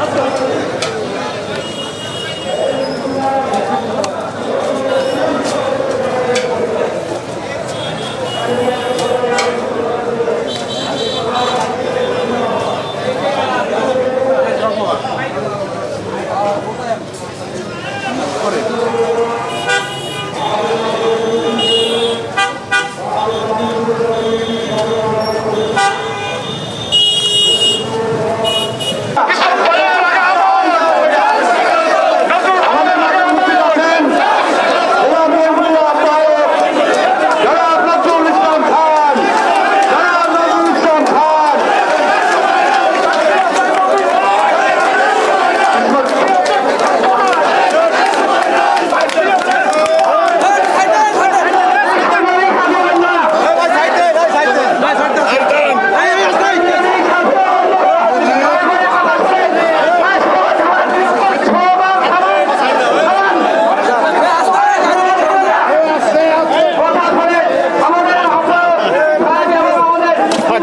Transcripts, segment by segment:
아,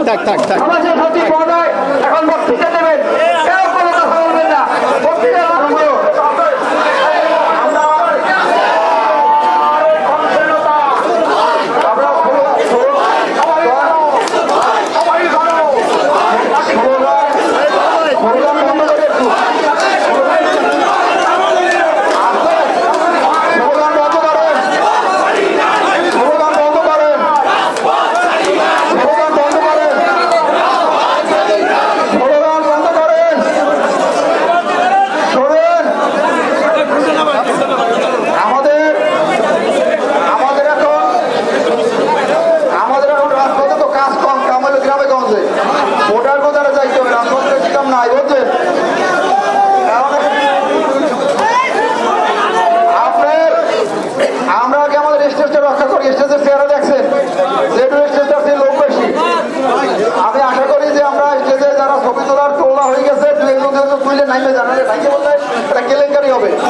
tak, tak, tak. Samaজের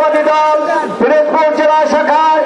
Samajwadi দল পিরোজপুর জেলা শাখার